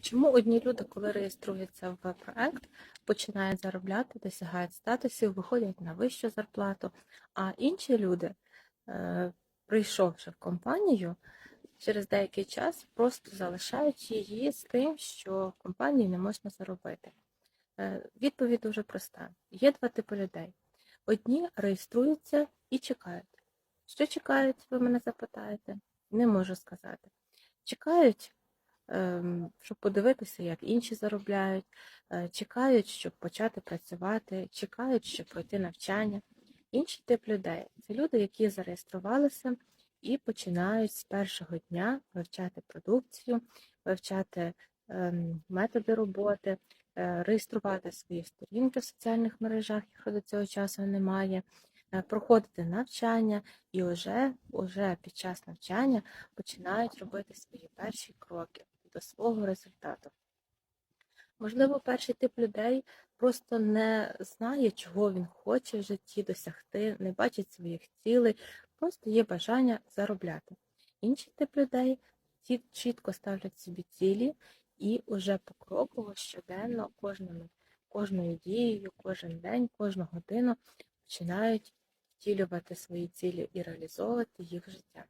Чому одні люди, коли реєструються в проект, починають заробляти, досягають статусів, виходять на вищу зарплату, а інші люди, е, прийшовши в компанію, через деякий час просто залишають її з тим, що в компанії не можна заробити? Е, Відповідь дуже проста. Є два типи людей. Одні реєструються і чекають. Що чекають, ви мене запитаєте? Не можу сказати. Чекають, щоб подивитися, як інші заробляють, е, чекають, щоб почати працювати, чекають, щоб пройти навчання. Інший тип людей це люди, які зареєструвалися і починають з першого дня вивчати продукцію, вивчати ем, методи роботи, е, реєструвати свої сторінки в соціальних мережах, якщо до цього часу немає, е, проходити навчання і вже, вже під час навчання починають робити свої перші кроки до свого результату. Можливо, перший тип людей просто не знає, чого він хоче в житті досягти, не бачить своїх цілей, просто є бажання заробляти. Інший тип людей ті чітко ставлять собі цілі і уже покроково щоденно, кожними, кожною дією, кожен день, кожну годину починають втілювати свої цілі і реалізовувати їх життя.